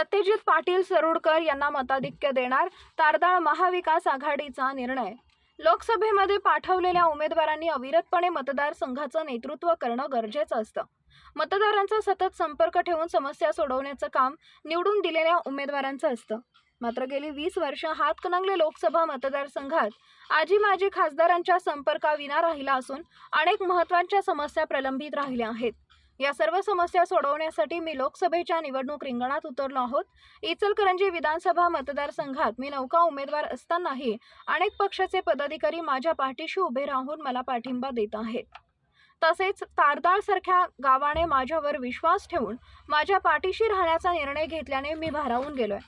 सत्यजित पाटील सरुडकर यांना मताधिक्य देणार तारदाळ महाविकास आघाडीचा निर्णय. लोकसभेमध्ये पाठवलेल्या उमेदवारांनी अविरतपणे मतदारसंघाचं नेतृत्व करणं गरजेचं असतं. मतदारांचा सतत संपर्क ठेवून समस्या सोडवण्याचं काम निवडून दिलेल्या उमेदवारांचं असतं. मात्र गेली वीस वर्ष हातकणंगले लोकसभा मतदारसंघात आजी माजी खासदारांच्या संपर्काविना राहिला असून अनेक महत्त्वाच्या समस्या प्रलंबित राहिल्या आहेत. या सर्व समस्या सोडवण्यासाठी मी लोकसभेच्या निवडणूक रिंगणात उतरलो आहोत. इचलकरंजी विधानसभा मतदारसंघात मी नौका उमेदवार असतानाही अनेक पक्षाचे पदाधिकारी माझ्या पाठीशी उभे राहून मला पाठिंबा देत आहेत. तसेच तारदाळसारख्या गावाने माझ्यावर विश्वास ठेवून माझ्या पाठीशी राहण्याचा निर्णय घेतल्याने मी भारावून गेलोय.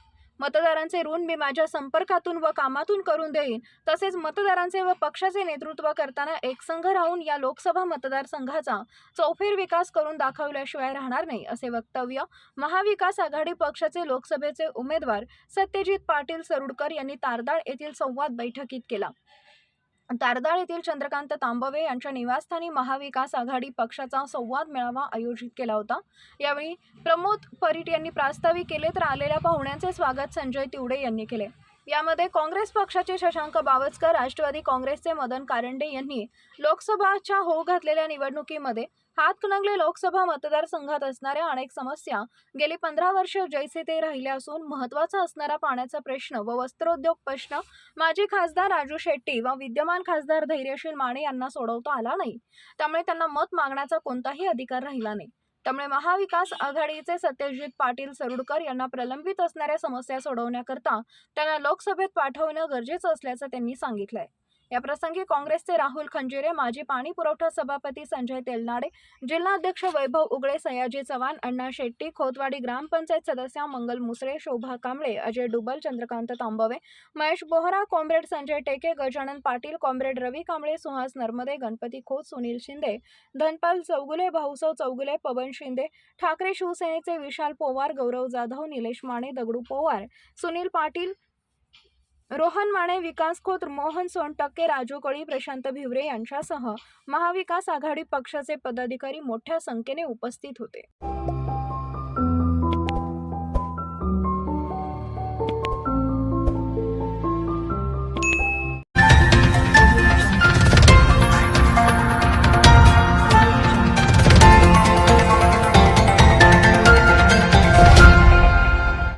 मतदारांचे ऋण मी माझ्या संपर्कातून व कामातून करून देईन. तसेच मतदारांचे व पक्षाचे नेतृत्व करताना एकसंघ राहून या लोकसभा मतदारसंघाचा चौफेर विकास करून दाखवल्याशिवाय राहणार नाही असे वक्तव्य महाविकास आघाडी पक्षाचे लोकसभेचे उमेदवार सत्यजित पाटील सरुडकर यांनी तारदाळ येथील संवाद बैठकीत केला. तारदाळ येथील चंद्रकांत तांबवे यांच्या निवासस्थानी महाविकास आघाडी पक्षाचा संवाद मेळावा आयोजित केला होता. यावेळी प्रमोद परीट यांनी प्रास्ताविक केले तर आलेल्या पाहुण्यांचे स्वागत संजय तिवडे यांनी केले. यामध्ये काँग्रेस पक्षाचे शशांक बावस्कर राष्ट्रवादी काँग्रेसचे मदन कारंडे यांनी लोकसभाच्या हो घातलेल्या निवडणुकीमध्ये हातकणंगले लोकसभा मतदारसंघात असणाऱ्या अनेक समस्या गेली पंधरा वर्ष जैसे ते राहिल्या असून महत्त्वाचा असणारा पाण्याचा प्रश्न व वस्त्रोद्योग प्रश्न माजी खासदार राजू शेट्टी व विद्यमान खासदार धैर्यशील माने यांना सोडवता आला नाही. त्यामुळे त्यांना मत मागण्याचा कोणताही अधिकार राहिला नाही. त्यामुळे महाविकास आघाडीचे सत्यजित पाटील सरुडकर यांना प्रलंबित असणाऱ्या समस्या सोडवण्याकरता त्यांना लोकसभेत पाठवणं गरजेचं असल्याचं त्यांनी सांगितलंय. याप्रसंगी काँग्रेसचे राहुल खंजिरे माजी पाणी पुरवठा सभापती संजय तेलनाडे जिल्हाध्यक्ष वैभव उगळे सयाजी चव्हाण अण्णा शेट्टी खोतवाडी ग्रामपंचायत सदस्य मंगल मुसळे शोभा कांबळे अजय डुबल चंद्रकांत तांबवे महेश बोहरा कॉम्रेड संजय टेके गजानन पाटील कॉम्रेड रवी कांबळे सुहास नर्मदे गणपती खोत सुनील शिंदे धनपाल चौगुले भाऊसव चौगुले पवन शिंदे ठाकरे शिवसेनेचे विशाल पोवार गौरव जाधव निलेश माने दगडू पोवार सुनील पाटील रोहन माने विकास खोत मोहन सोनटक्के राजू कळी प्रशांत भिवरे यांच्यासह महाविकास आघाडी पक्षाचे पदाधिकारी मोठ्या संख्येने उपस्थित होते.